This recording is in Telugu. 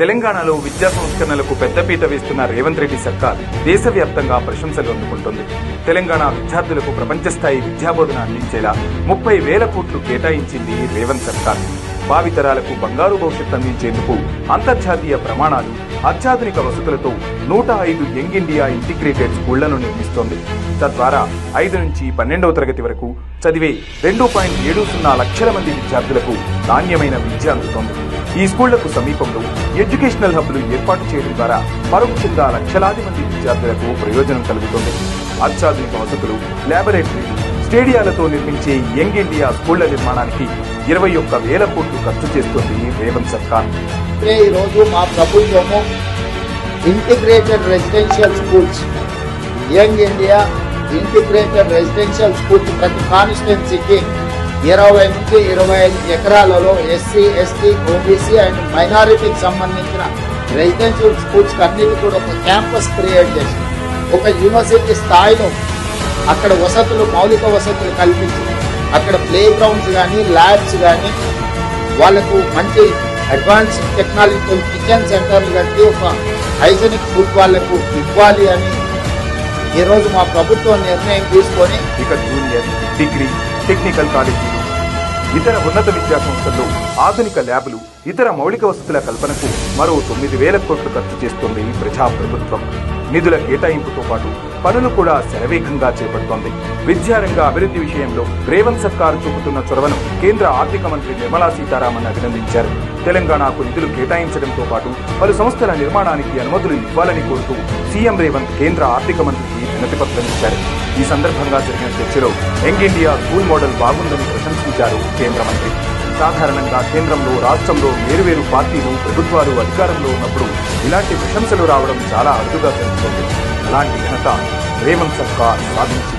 తెలంగాణలో విద్యా సంస్కరణలకు పెద్దపీట వేస్తున్న రేవంత్ రెడ్డి సర్కార్ దేశవ్యాప్తంగా ప్రశంసలు అందుకుంటుంది. తెలంగాణ విద్యార్థులకు ప్రపంచస్థాయి విద్యాబోధన అందించేలా ముప్పై వేల కోట్లు కేటాయించింది రేవంత్ సర్కార్. భావితరాలకు బంగారు భవిష్యత్ అందించేందుకు అంతర్జాతీయ ప్రమాణాలు అత్యాధునిక వసతులతో నూట ఐదు యంగ్ ఇండియా ఇంటిగ్రేటెడ్ స్కూళ్ళను నిర్మిస్తోంది. తద్వారా ఐదు నుంచి పన్నెండవ తరగతి వరకు చదివే రెండు పాయింట్ ఏడు సున్నా లక్షల మంది విద్యార్థులకు నాణ్యమైన విద్య అందుతోంది. ఈ స్కూళ్ళకు సమీపంలో ఎడ్యుకేషనల్ హబ్లు ఏర్పాటు చేయడం ద్వారా పరోక్షంగా లక్షలాది మంది విద్యార్థులకు ప్రయోజనం కలుగుతుంది. అత్యాధునిక వసతులు ల్యాబొరేటరీలు స్టేడియాలతో నిర్మించే యంగ్ ఇండియా స్కూళ్ళ నిర్మాణానికి ఇరవై ఒక్క వేల కోట్లు ఖర్చు చేస్తోంది రేవంత్ సర్కార్. ఈరోజు మా ప్రభుత్వము integrated residential schools young India integrated residential schools ప్రతి కాన్స్టిట్యున్సీకి ఇరవై నుంచి ఇరవై ఐదు ఎకరాలలో ఎస్సీ ఎస్టీ ఓబీసీ అండ్ మైనారిటీకి సంబంధించిన రెసిడెన్షియల్ స్కూల్స్ అన్నిటి కూడా ఒక క్యాంపస్ క్రియేట్ చేసి ఒక యూనివర్సిటీ స్థాయిలో అక్కడ వసతులు మౌలిక వసతులు కల్పించి అక్కడ ప్లే గ్రౌండ్స్ కానీ ల్యాబ్స్ కానీ వాళ్ళకు మంచి అడ్వాన్స్ టెక్నాలజీతో కిచెన్ సెంటర్లు కట్టి ఒక హైజెనిక్ ఫుడ్ వాళ్ళకు ఇవ్వాలి అని ఈరోజు మా ప్రభుత్వం నిర్ణయం తీసుకొని ఇక జూనియర్ డిగ్రీ టెక్నికల్ కాలేజీలు ఇతర ఉన్నత విద్యా సంస్థల్లో ఆధునిక ల్యాబులు ఇతర మౌలిక వసతుల కల్పనకు మరో తొమ్మిది వేల కోట్లు ఖర్చు చేస్తోంది ప్రజా ప్రభుత్వం నిధుల కేటాయింపుతో పాటు పనులు కూడా శరవేగంగా చేపడుతోంది. విద్యారంగ అభివృద్ధి విషయంలో రేవంత్ సర్కార్ చూపుతున్న చొరవను కేంద్ర ఆర్థిక మంత్రి నిర్మలా సీతారామన్ అభినందించారు. తెలంగాణకు నిధులు కేటాయించడంతో పాటు పలు సంస్థల నిర్మాణానికి అనుమతులు ఇవ్వాలని కోరుతూ సీఎం రేవంత్ కేంద్ర ఆర్థిక మంత్రికి వినతిపత్రం ఇచ్చారు. ఈ సందర్భంగా జరిగిన చర్చలో యంగ్ ఇండియా స్కూల్ మోడల్ బాగుందని ప్రశంసించారు కేంద్ర మంత్రి. సాధారణంగా కేంద్రంలో రాష్ట్రంలో వేరువేరు పార్టీలు ప్రభుత్వాలు అధికారంలో ఉన్నప్పుడు ఇలాంటి ప్రశంసలు రావడం చాలా అరుదుగా జరుగుతుంది అలాంటి ఘనత రేవంత్ సర్కార్ సాధించింది.